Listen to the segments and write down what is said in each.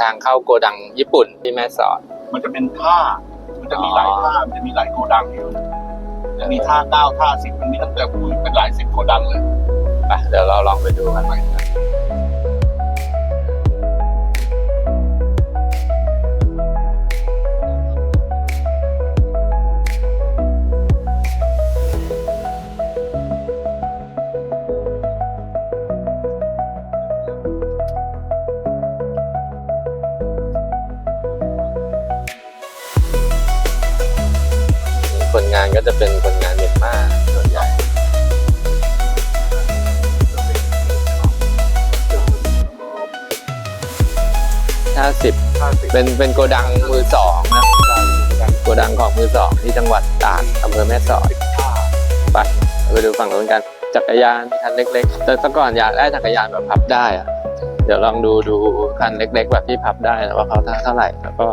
ทางเข้าโกดังญี่ปุ่นที่แม่สอด มันจะเป็นท่า มันจะมีหลายอ๋อท่า มันจะมีหลายโกดังอยู่จะมีท่าเก้าท่าสิบมันมีตั้งแต่อุ้ยเป็นหลายสิบโกดังเลย ไปเดี๋ยวเราลองไปดูกันไปนะค จะเป็นคนงานเมียนมาส่วนใหญ่ห้าสิบท่าสิบเป็นเป็นโกดังมือสองนะโกดังของมือสองที่จังหวัดตากอำเภอแม่สอดท่าไปไปดูฝั่งนู้นกัน จักรยานคันเล็ก ๆ แต่แต่ก่อนอยากได้จักรยานแบบพับได้อะเดี๋ยวลองดูดูคันเล็ก ๆ แบบที่พับได้นะว่าเขาเท่าไหร่แล้วก็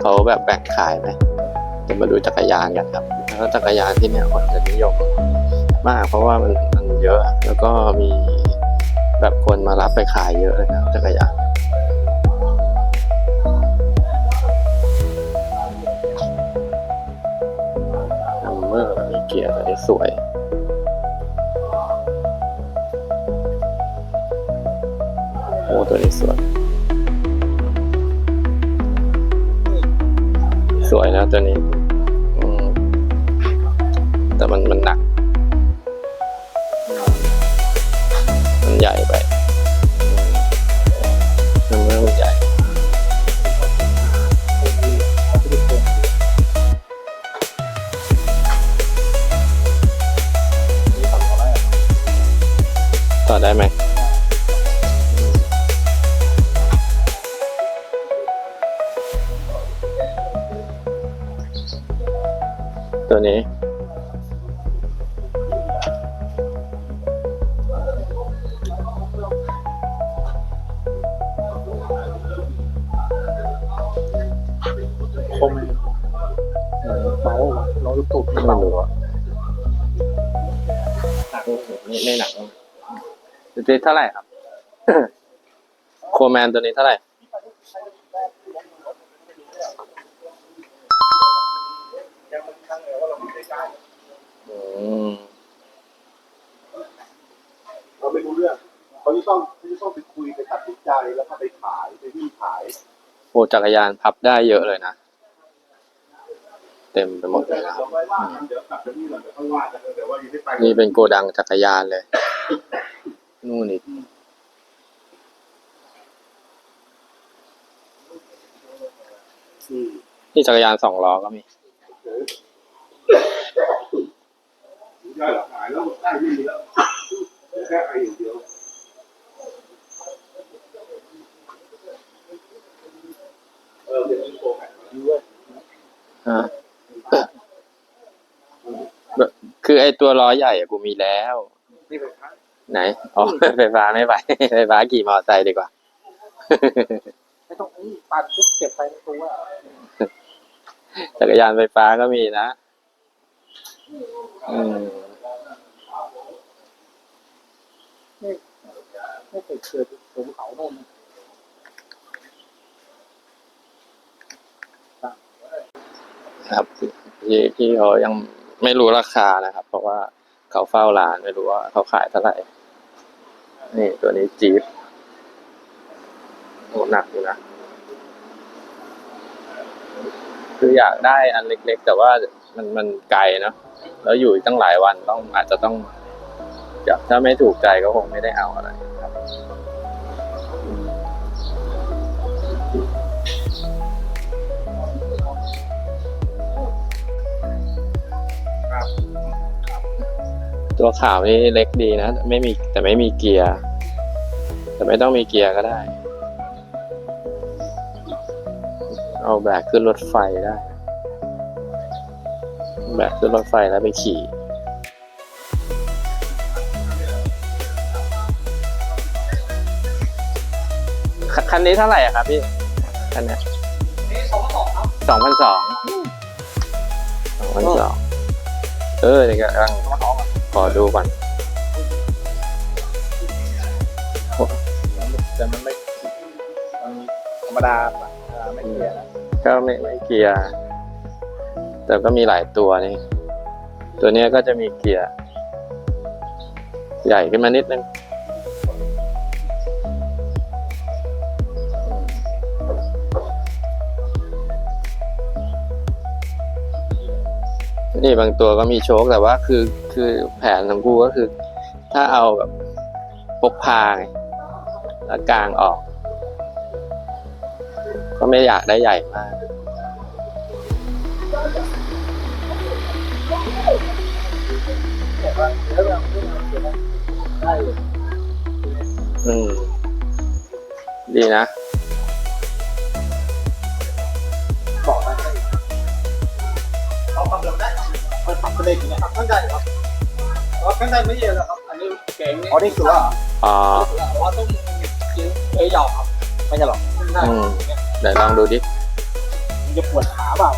เขาแบบแบ่งขายไหมจะมาดูจักรยานกันครับ แล้วจักรยานที่เนี่ยคนจะนิยมมาก เพราะว่ามันมันเยอะแล้วก็มีแบบคนมารับไปขายเยอะเลยนะจักรยานฮัมเมอร์มีเกียร์ตัวนี้สวยโอ้ตัวนี้สวย สวยนะตัวนี้ แต่มันมันหนัก ไม่ไม่หนักตัวนี้เท่าไหร่ครับ โคแมนตัวนี้เท่าไหร่อืมเราไม่รู้เรื่องเขาจะต้องเขาจะต้องไปคุยไปตัดสินใจแล้วก็ไปขายไปวิ่งขายโอ้จักรยานพับได้เยอะเลยนะ เต็มไปหมดเลยนะครับเราไม่ว่ากันเดี๋ยวกลับไปนี่หน่อยเดี๋ยวค่อยว่ากันเดี๋ยวว่าอยู่ที่ไปนี่เป็นโกดังจักรยานเลย นู่นอีกอืมนี่จักรยานสองล้อก็มีได้หรอกขายแล้วได้ไม่มีแล้วแค่ไออย่างเดียวเออเดี๋ยวมีโปรแกรมมาด้วย ฮะแบบคือ ไอตัวล้อใหญ่อะกูมีแล้ว นี่เป็นพักไหนอ๋อไฟฟ้าไม่ไปไฟฟ้าขี่มอเตอร์ไซค์ดีกว่า ไม่ต้องนี่ปั่นปุ๊บเก็บไปในตัวจักรยานไฟฟ้าก็มีนะอืมไม่เคยเจอผมเขาโน่นครับพี่พี่เขายัง ไม่รู้ราคานะครับ เพราะว่าเขาเฝ้าร้านไม่รู้ว่าเขาขายเท่าไหร่ นี่ตัวนี้จี๊ปโหหนักอยู่นะคืออยากได้อันเล็ก ๆ แต่ว่ามันมันไกลเนาะแล้วอยู่ตั้งหลายวันต้องอาจจะต้องถ้าไม่ถูกใจก็คงไม่ได้เอาอะไร ตัวขาวนี่เล็กดีนะ ไม่มีแต่ไม่มีเกียร์ แต่ไม่ต้องมีเกียร์ก็ได้ เอาแบกขึ้นรถไฟได้ แบกขึ้นรถไฟแล้วไปขี่คันนี้เท่าไหร่อะครับพี่ คันเนี้ยสองพันสองสองพันสองเออนี่กำลัง อดูก่อนแต่มันไม่มันรมดาเอ่อไม่เกียร์นะก็ไม่ไม่เกียร์แต่ก็มีหลายตัวนี่ ตัวเนี้ยก็จะมีเกียร์ ใหญ่ขึ้นมานิดนึง นี่บางตัวก็มีโชคแต่ว่าคือคือแผนของกูก็คือ ถ้าเอาแบบพกพาไงแล้วกลางออก ก็ไม่อยากได้ใหญ่มากอือเราไม่เอาเกียร์นะได้อยู่อืมดีนะ ข้างในไม่เยอะแล้วครับ อันนี้เก่งอ๋อนี่คือว่าอ๋อว่าต้องเอ้ยยาวครับไม่ใช่หรอกได้อืมเดี๋ยวลองดูดิมันจะปวดขาเปล่า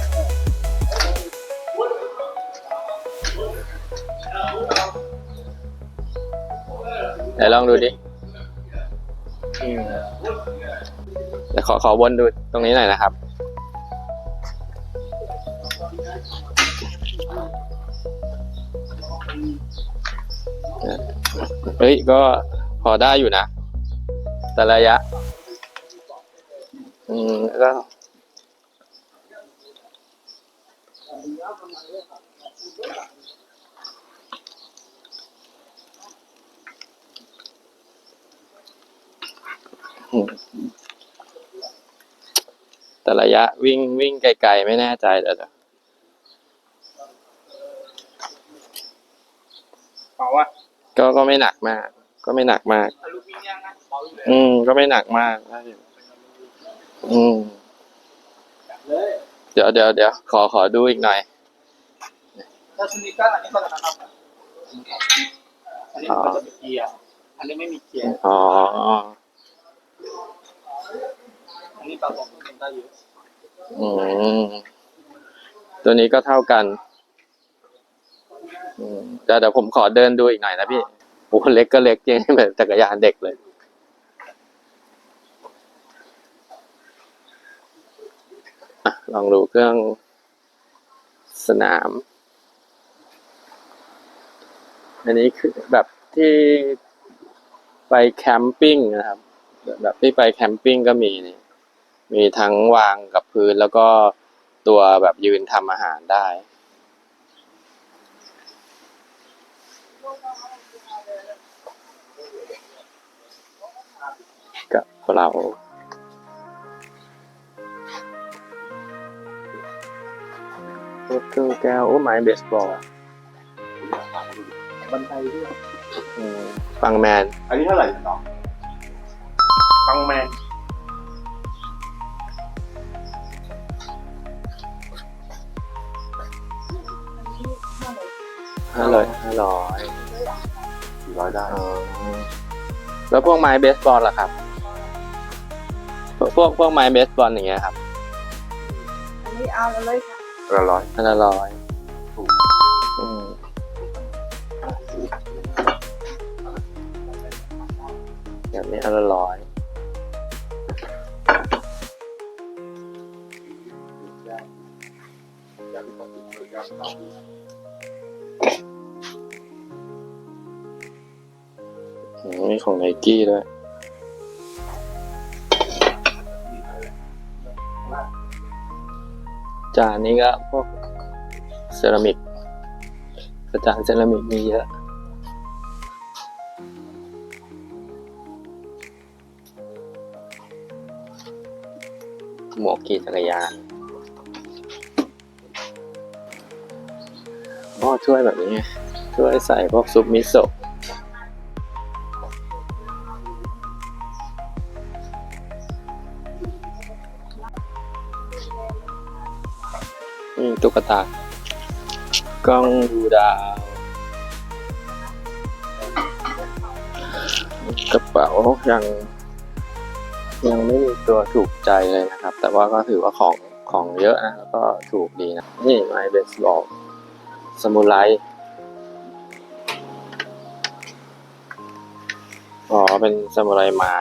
เดี๋ยวลองดูดิอืมเดี๋ยวขอขอวนดูตรงนี้หน่อยนะครับ เฮ้ย ก็พอได้อยู่นะ แต่ระยะ อืมแล้วก็อืมแต่ระยะวิ่งวิ่งไกลๆ ไม่แน่ใจเดี๋ยวเดี๋ยวเปล่าว่า ก็ก็ไม่หนักมาก ก็ไม่หนักมากลูกวิ่งยังนะเบาอยู่เลยอืม ก็ไม่หนักมากได้อยู่อืมเลยเดี๋ยวเดี๋ยวเดี๋ยวขอขอดูอีกหน่อยถ้าสนิเกอร์อันนี้ก็จะนะครับอันนี้มันก็จะมีเกียร์อันนี้ไม่มีเกียร์อ๋ออันนี้ปรับผมเป็นได้เยอะอืมตัวนี้ก็เท่ากันอืม เดี๋ยวเดี๋ยวผมขอเดินดูอีกหน่อยนะพี่โอ้โหเล็กก็เล็กจริงแบบจักรยานเด็กเลยอะลองดูเครื่องสนาม อันนี้คือแบบที่ไปแคมปิ้งนะครับ แบบที่ไปแคมปิ้งก็มีนี่ มีทั้งวางกับพื้นแล้วก็ตัวแบบยืนทำอาหารได้ กับ เรา รถเครื่องแก้ว โอ้ไม้เบสบอลบันไดด้วยอืมฟังแมน อันนี้เท่าไหร่น้องฟังแมนห้าร้อยห้าร้อยสี่ร้อยได้ แล้วพวกไม้เบสบอลล่ะครับ พวกพวกพวกไม้เบสบอลอย่างเงี้ยครับอันนี้เอาเลยค่ะละร้อยห้าละร้อยอืมแบบนี้ห้าละร้อยอืมมีของไนกี้ด้วย จานนี้ก็พวกเซรามิกกระจานเซรามิกมีเยอะ หมวกขี่จักรยานอ๋อถ้วยแบบนี้ไงถ้วยใส่พวกซุปมิโซะ ตุ๊กตากล้องดูดาว กระเป๋ายัง ยังไม่มีตัวถูกใจเลยนะครับ แต่ว่าก็ถือว่าของของเยอะนะแล้วก็ถูกดีนะ นี่ไม้เบสบอลสมุไรอ๋อ เป็นสมุไรไม้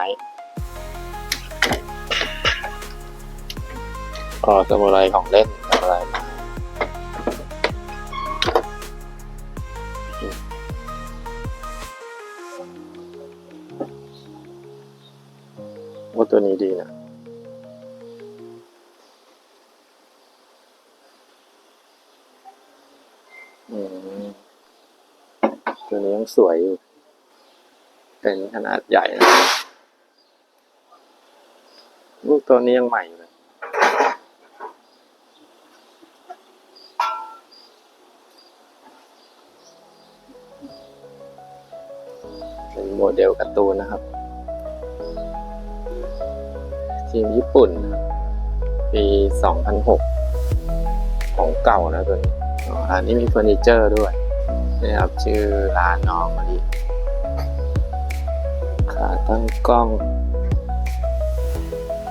อ๋อ สมุไรของเล่น ตัวนี้ดีนะอืมตัวนี้ยังสวยอยู่ เป็นขนาดใหญ่นะลูกตัวนี้ยังใหม่อยู่เลยเป็นโมเดลการ์ตูนนะครับ ทีมญี่ปุ่นนะครับปี 2006 ของเก่านะตัวนี้อ๋ออันนี้มีเฟอร์นิเจอร์ด้วยนี่ครับชื่อร้านน้องมาดิขาตั้งกล้อง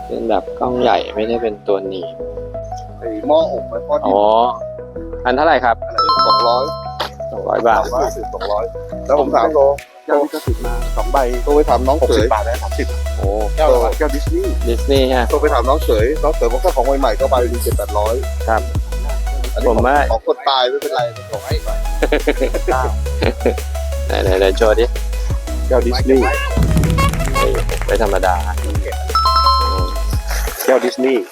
เป็นแบบกล้องใหญ่ไม่ได้เป็นตัวหนีบไอ้หม้ออบไว้พอดีอ๋อ อันเท่าไหร่ครับ สองร้อยสองร้อยบาทสามร้อยสิบสองร้อยแล้วผมถามโต แก้วลิขสิทธิ์มาสองใบโทรไปถามน้องเขยบาทได้สามสิบโอ้แก้วแก้วดิสนีย์ดิสนีย์ฮะ โทรไปถามน้องเขยน้องเขยบอกว่าของใหม่ๆก็ใบหนึ่งเจ็ดแปดร้อยครับ อันนี้ผมว่าของคนตายไม่เป็นไรของให้ไปไหนไหนไหนโชว์ดิแก้วดิสนีย์นี่ไม่ธรรมดาอืมแก้วดิสนีย์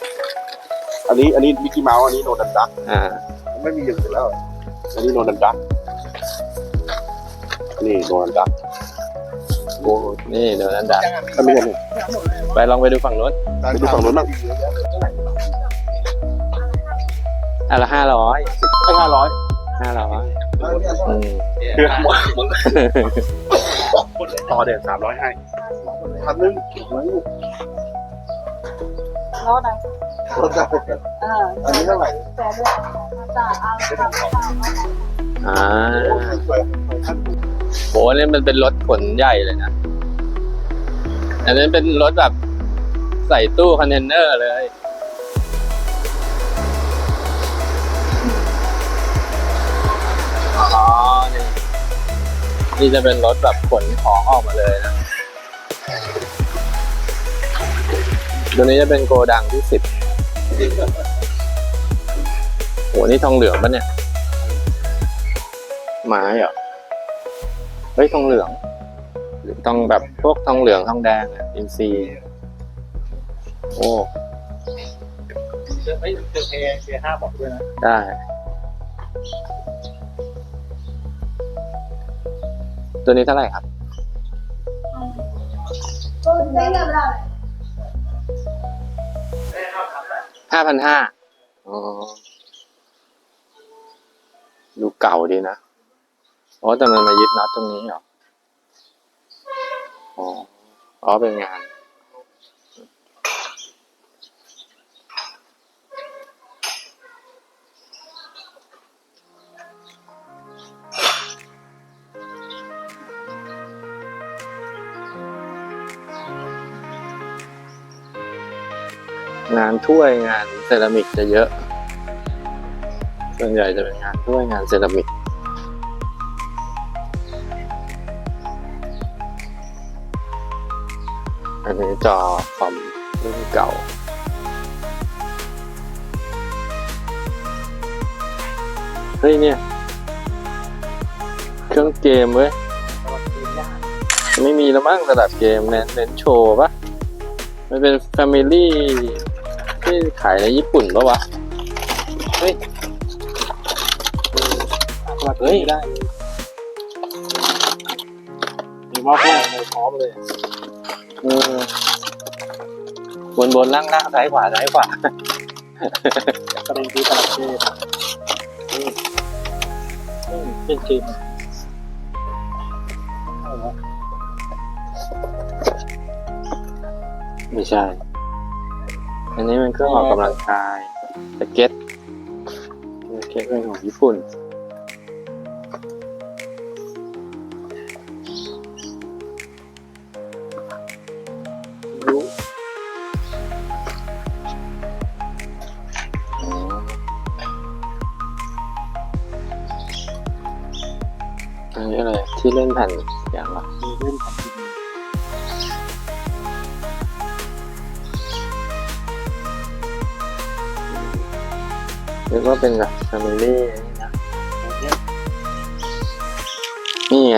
อันนี้อันนี้มิกกี้เมาส์อันนี้โนดันดักอ่าไม่มีอย่างอื่นแล้ว อันนี้โนดันดักนี่โนดันดัก โอ้นี่เดี๋ยวนั้นดักถ้ามีอันนี้ไปลองไปดูฝั่งนู้นไปดูฝั่งนู้นบ้างอะละห้าร้อยให้ห้าร้อยห้าร้อยอืมเดือนหมดหมดต่อเดือนสามร้อยให้พันหนึงรถอะไรเอออันนี้เท่าไหร่แต่ด้วยจ่ายเอาจ่ายเอาอ่าโหนี่มันเป็นรถขนใหญ่เลยนะ อันนั้นเป็นรถแบบใส่ตู้คอนเทนเนอร์เลย อ๋อ นี่ นี่จะเป็นรถแบบขนของออกมาเลยนะ ตัวนี้จะเป็นโกดังที่สิบโห นี่ทองเหลืองปะเนี่ย ไม้เหรอ เฮ้ย ทองเหลือง ต้องแบบพวกทองเหลืองทองแดงอะอินซีย์โอ้เฮ้ยเจอเพย์เพย์ห้าบอกด้วยนะ ได้ตัวนี้เท่าไหร่ครับห้าพันห้าอ๋อดูเก่าดีนะ อ๋อ แต่มันมายึดน็อตตรงนี้เหรอ อ๋ออ๋อเป็นงานงานถ้วยงานเซรามิกจะเยอะ ส่วนใหญ่จะเป็นงานถ้วยงานเซรามิก จอคอมรุ่นเก่า เฮ้ยเนี่ย เครื่องเกมเว้ยไม่มีแล้วมั้งระดับเกมเน้นเน้นโชว์ปะมันเป็นแฟมิลี่ที่ขายในญี่ปุ่นปะวะ เฮ้ยเฮ้ยได้มีหม้อแกงเลยพร้อมเลยเออ บนบนล่างล่างซ้ายขวาซ้ายขวาประเด็นคือตลาดเทศเป็นเกมไม่ใช่ อันนี้มันเครื่องออกกำลังกายสเก็ตสเก็ตเป็นของญี่ปุ่น เป็นแบบแฟมิลี่นี่นะนี่ไง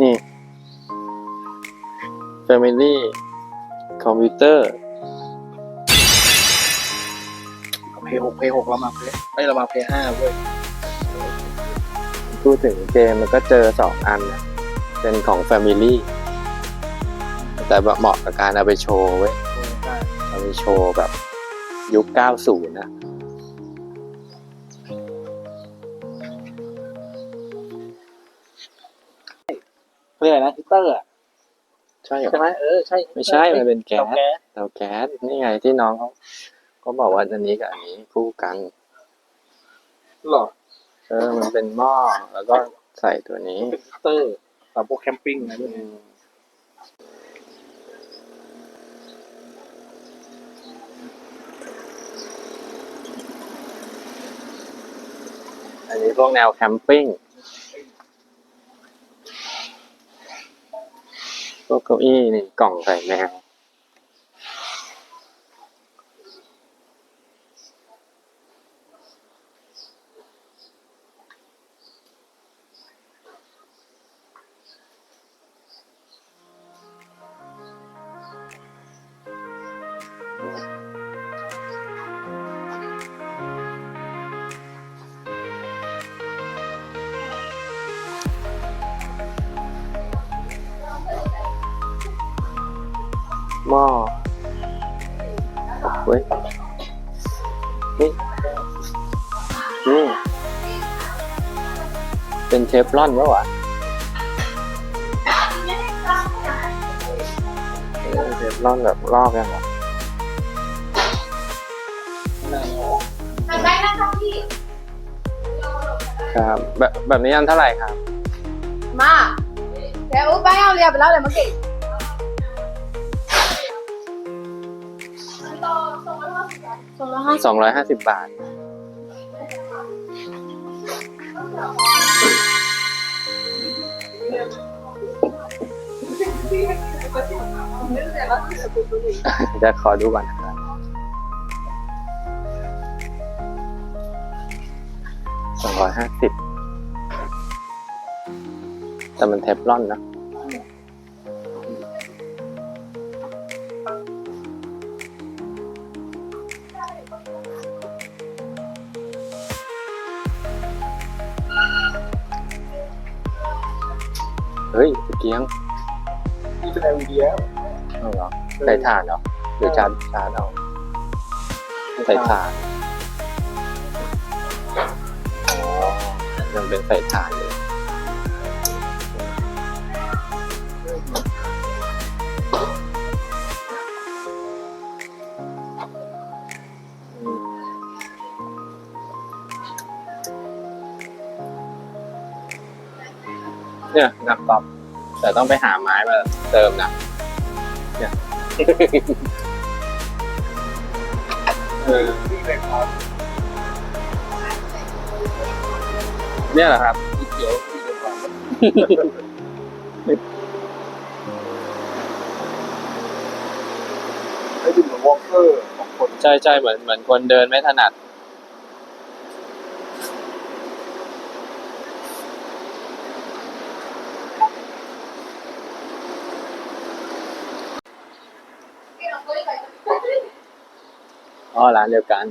นี่ Family คอมพิวเตอร์เพย์หกเพย์หกเรามาเพย์ไอ้ยเรามาเพย์ห้าเว้ยพูดถึงเกมมันก็เจอสองอันนะเป็นของ Family แต่เหมาะกับการเอาไปโชว์เว้ยเอาไปโชว์แบบยุค 90 นะ เรียกอะไรนะฮิตเตอร์อะใช่เหรอใช่ไหมเออใช่ ไม่ใช่มันเป็นแก๊เตาสแก๊สเตาแก๊สนี่ไงที่น้องเขาเขาบอกว่าอันนี้กับอันนี้คู่กันหรอเออมันเป็นหม้อแล้วก็ใส่ตัวนี้เป็นฮิตเตอร์สำหรับพวกแคมปิ้งนะเนี่ยอันนี้พวกแนวแคมปิ้ง พวก เก้าอี้นี่กล่องใส่แมว เว้ยนี่นี่เป็นเทฟลอนปะวะเออเทฟลอนแบบลอกยังวะทำได้นะคะพี่ครับแบบแบบนี้อันเท่าไหร่ครับ มาแกอุ้ยไปเอาเรียบไปแล้วเลยเมื่อกี้ สองร้อยห้าสิบบบาท จะขอดูก่อนนะครับสองร้อยห้าสิบแต่มันเทฟลอนนะ ฮ้ยตะเกียงนี่เป็น LED แล้วเอาเหรอใส่ถ่านเหรอหรือชาร์จชาร์จเอาใส่ถ่านอ๋อยังเป็นใส่ถ่านอยู่เนี่ยหนักตอบ แต่ต้องไปหาไม้มาเติมนะเนี่ยเออนี่เลยครับเนี่ยเหรอครับสีเขียวสีเหลืองให้ดูเหมือนวอล์กเกอร์ของคนใช่ใช่เหมือนเหมือนคนเดินไม่ถนัด อ๋อร้านเดียวกัน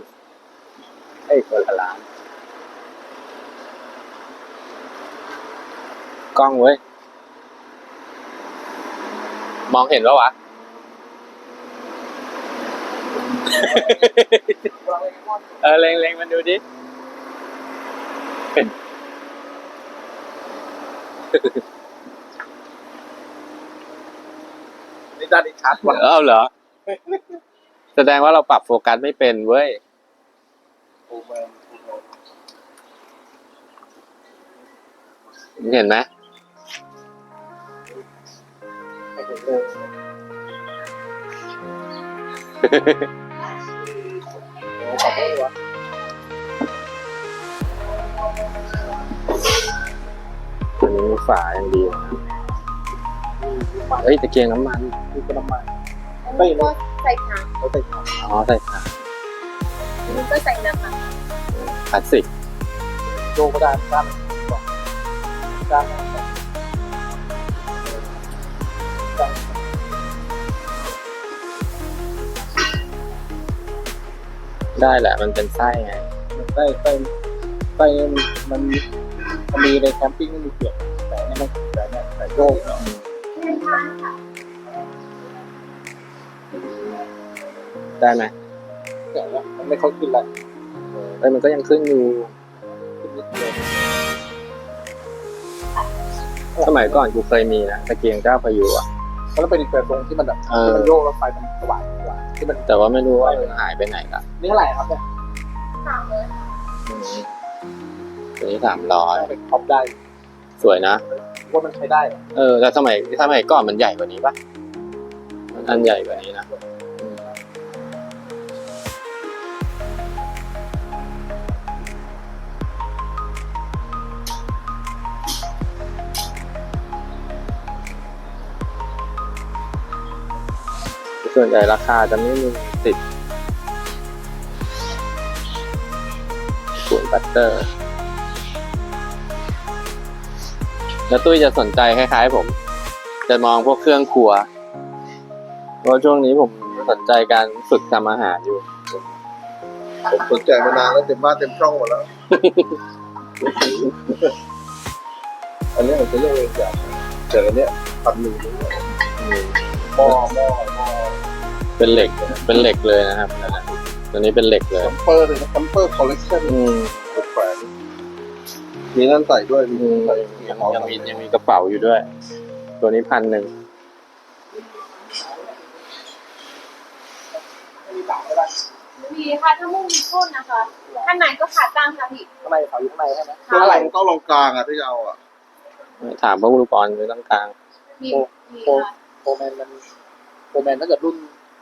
เอ้ยคนละร้านกล้องเว้ย มองเห็นปะวะ เออ เล็งเล็งมันดูดินี่ด้านนี้ชัดว่ะเอ้าเหรอ แสดงว่าเราปรับโฟกัสไม่เป็นเว้ย เห็นไหมอันนี้ฝาอย่างดีนะเฮ้ยตะเกียงน้ำมันนี่ก็น้ำมัน ไม่ก็ใส่ถังเราใส่ถังอ๋อใส่ถ่านมันก็ใส่น้ำมันคลาสสิกโยกก็ได้ด้านด้านด้านได้แหละมันเป็นไส้ไงไส้ไส้ไส้มันมันมีในแคมปิ้งมันมีเปลี่ยนแต่เนี่ยมันแต่เนี่ยแต่โยกเนี่ย ได้ไหมแต่เนี่ยมันไม่ค่อยขึ้นละเอ้ยมันก็ยังขึ้นอยู่ขึ้นนิดเดียวสมัยก่อนกูเคยมีนะตะเกียงเจ้าพายุอะแล้วเป็นอีกแบบตรงที่มันแบบเออที่มันโยกแล้วไฟมันสว่างสว่างที่มันแต่ว่าไม่รู้ว่ามันหายไปไหนละนี่เท่าไหร่ครับเนี่ยสามเลยอืมตัวนี้สามร้อยเป็นท็อปได้สวยนะ ว่ามันใช้ได้อะเออแต่สมัยสมัยก่อนมันใหญ่กว่านี้ปะมันอันใหญ่กว่านี้นะ ส่วนใหญ่ราคาจะไม่มีติดศูนย์บัตเตอร์แล้วตุ้ยจะสนใจคล้ายๆผม จะมองพวกเครื่องครัว เพราะช่วงนี้ผมสนใจการฝึกทำอาหารอยู่ ผมสนใจมานานแล้วเต็มบ้านเต็มช่องหมดแล้ว อันนี้ผมจะเลือกเองจากแต่อันเนี้ยพันหนึ่งหม้อหม้อหม้อ เป็นเหล็ก เป็นเหล็กเลยนะครับนั่นน่ะตัวนี้เป็นเหล็กเลยคัมเปอร์เลยนะคัมเปอร์คอลเลกชันอืมแขวนมีนั่นใส่ด้วยมีอืมใส่ยังยังมียังมีกระเป๋าอยู่ด้วย ตัวนี้พันหนึ่งมีหลังไม่ได้มีค่ะถ้ามุ่งมีโทษนะคะข้างในก็ขาตั้งค่ะพี่ข้างในเขาอยู่ข้างในใช่ไหมเท่าไหร่ต้องลงกลางอะที่จะเอาอะถามพวกลูกบอลอยู่ตรงกลางมีมีค่ะโฟแมนมันโฟแมนถ้าเกิดรุ่น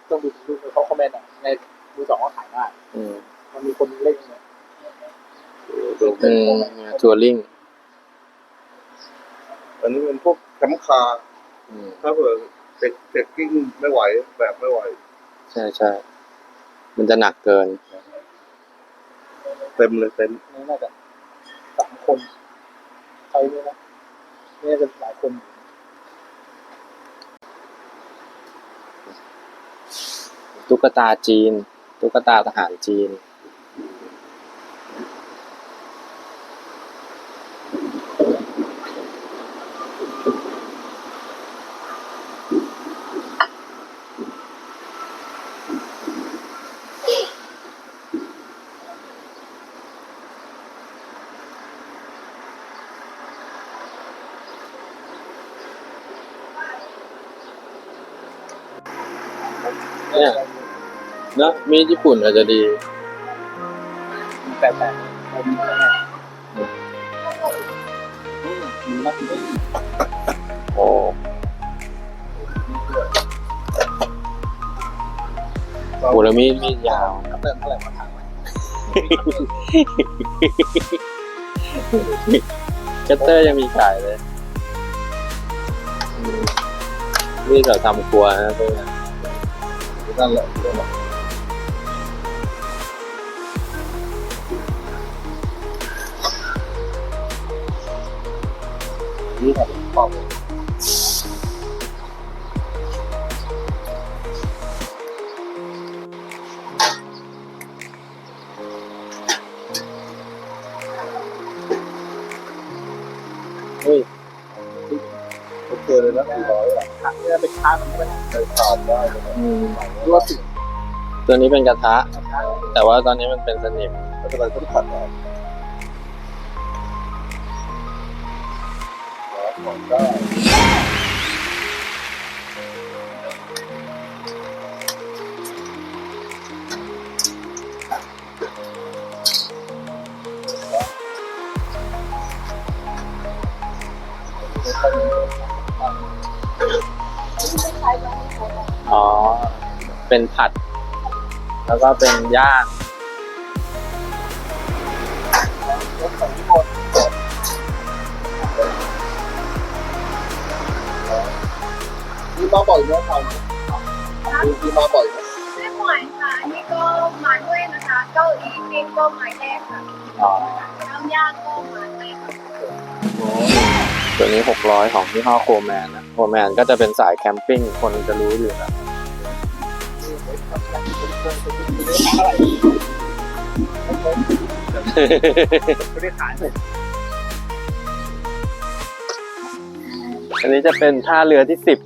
ต้องดูรุ่นเขาคอมเมนต์อะในมือสองก็ขายได้อืมมันมีคนเล่นเนี่ยอืมทัวริงอันนี้เป็นพวกแคมป์คาร์อืมถ้าเผื่อเด็กเด็กกิ้งไม่ไหวแบบไม่ไหว ใช่ใช่มันจะหนักเกิน เต็มเลยเต็มนี่น่าจะสามคนใครเนี่ยนะนี่จะหลายคน ตุ๊กตาจีน ตุ๊กตาทหารจีน เนี่ย นอะมีดญี่ปุ่นอาจจะดีแต่แต่ผมมีนักเล่นโอ้โหแล้วมีดมีดยาวนักเล่นเท่าไหร่มาถามไหมเชตเตอร์ยังมีขายเลยอืมมีดแบบทำครัวนะตัวนี้นั่นแหละ นี่ยเป็นค้ามันไม่ได้ใช้ขาดได้เลยนะอืมรู้ว่าสิตัวนี้เป็นกระทะ แต่ว่าตอนนี้มันเป็นสนิมไม่เป็นไรต้องขัดเอาของไเป็นผัด แล้วก็เป็นย่างนี่มาบ่อยไหมครับมีมาบ่อยไหมไม่บ่อยค่ะนี่ก็มาด้วยนะคะ เก้าอี้นี่ก็หมายแรกค่ะน้ำย่างก็หมายแรกตัวนี้ 600 ของที่ห้อโคแมนนะ โคแมนก็จะเป็นสายแคมปิ้ง คนจะรู้อยู่นะ อันนี้จะเป็นท่าเรือที่สิบ